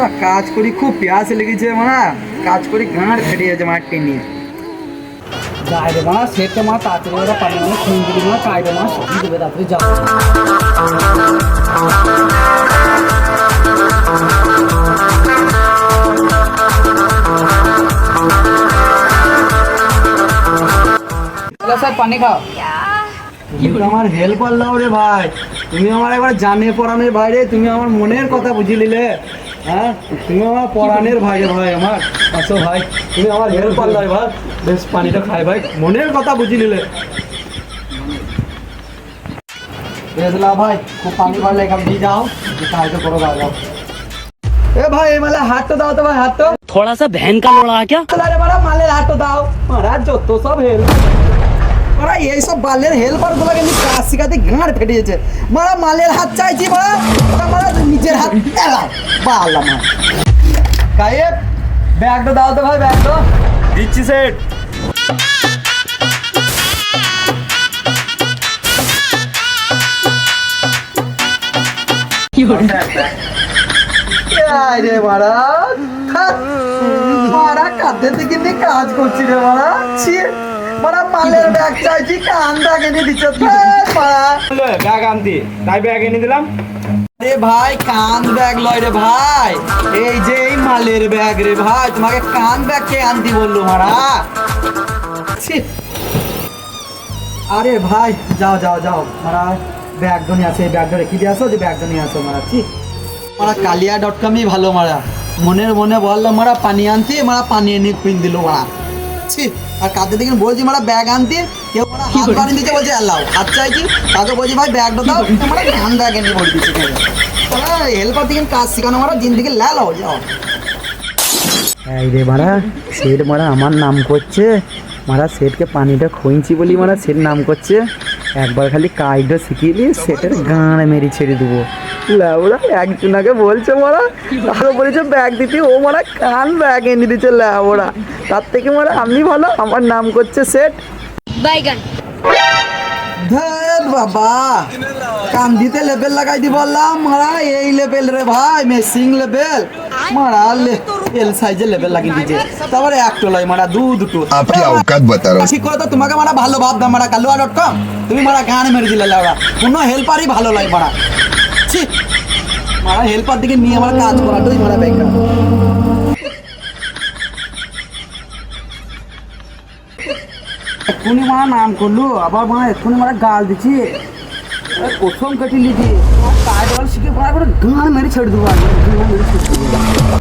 আহ, কাজ করি খুব প্যাস লেগেছে মা কাজ করি গাঁড় ফেটে যাচ্ছে মাঠ টেনে যাই রে মানা সেটা মা তাড়াতাড়ি ওরা পানি মানে খুন দিলি মা কাইটা মা সবই দেবে তাড়াতাড়ি যাও। স্যার পানি খাও। আমার হেল্পার লাও রে ভাই। তুমি আমার একবার জানে পড়ানোর বাইরে তুমি আমার মনের কথা বুঝে নিলে। হ্যাঁ তুমি আমার পড়ানোর ভাই রে ভাই আমার আসো ভাই তুমি আমার হেল্পার লাই ভাই বেশ পানিটা খাই ভাই মনের কথা বুঝে নিলে বেজলা ভাই খুব পানি ভালো এখান দিয়ে যাও সাহায্য করো দাও যাও এ ভাই এই মালে হাত তো দাও তো ভাই হাত তো थोड़ा सा बहन का लोड़ा क्या আরে মারা মালের হাত তো দাও মারা যত সব হেল্প মারা এইসব বালের হেল্পার গুলোকে নিয়ে কাজ শিখাতে গাঁড় ফেটে গেছে মারা মালের হাত চাইছি মারা মারা নিজের হাত এলাম বাল্লা মা। গায়েব ব্যাগটা দাও তো ভাই ব্যাগটা দিচ্ছি সেট রে মারা থাক। মারা কাঁধে থেকে নিয়ে কাজ করছি রে মারা ছি। মারা মালের ব্যাগ চাইছি কান ব্যাগ এনে দিচ্ছে ব্যাগ আনতি। তাই ব্যাগ এনে দিলাম। রে ভাই কান ব্যাগ লয় রে ভাই। এই যে এই মালের ব্যাগ রে ভাই তোমাকে কান ব্যাগ কে আনতি বলল মারা? ছি। আরে ভাই যাও যাও যাও। মারা ব্যাগটা নিয়ে আসো এই ব্যাগটা রেখে দিয়ে আসো? যে ব্যাগটা নিয়ে আসো মারা ছি। মারা কালিয়া ডট কমই ভালো মারা। মনের মনে বলল মারা পানি আনতে মারা পানি এনে কুইন দিল মারা। ছি। আর কাঁদতে দেখেন বলছি মারা ব্যাগ আনতে। কেউ মারা হাত বাড়ি দিতে বলছে আল্লাহ হাত চাইছি তাকে বলছি ভাই ব্যাগটা দাও। মানে ধান ব্যাগ এনে বলে দিচ্ছে হেল্পার দিকে কাজ শেখানো মারা জিন্দিগি লাল হয়ে যাও। এই রে মারা সেট মারা আমার নাম করছে। মারা সেটকে পানিটা খুঁজছি বলি মারা সেট নাম করছে। একবার খালি কাজটা শিখিয়ে দিয়ে সেটার গান মেরে ছেড়ে দেবো। ল্যাবড়া একজনাকে বলছে মারা তারও বলেছে ব্যাগ দিতে। ও মারা কান ব্যাগ এনে দিচ্ছে ল্যাবড়া তার থেকে মারা আমি ভালো আমার নাম করছে সেট বাইগান ধের বাবা। কান্দিতে লেবেল লাগাই দি বললাম মারা এই লেবেল রে ভাই মেসিং লেবেল মারা এল সাইজে লেবেল লাগিয়ে দিছে। তারপরে এক টোলাই মারা দু দুটো। আপনি অকাত বাতা রো ঠিক কথা তোমাকে মারা ভালো ভাব দাম মারা কালুয়া ডট কম তুমি মারা গান মেরে দিলে লাউড়া কোনো হেল্পারই ভালো লাগে মারা। ছি। মারা হেল্পার দিকে নিয়ে আমার কাজ করাটাই মারা বেকার। এক্ষুনি মারা নাম করল, আবার মারা এক্ষুনি মারা গাল দিচ্ছি। প্রথম কেটে লিখি বল শিখে মারা করে গান মেরে ছেড়ে দেবো গান মেরে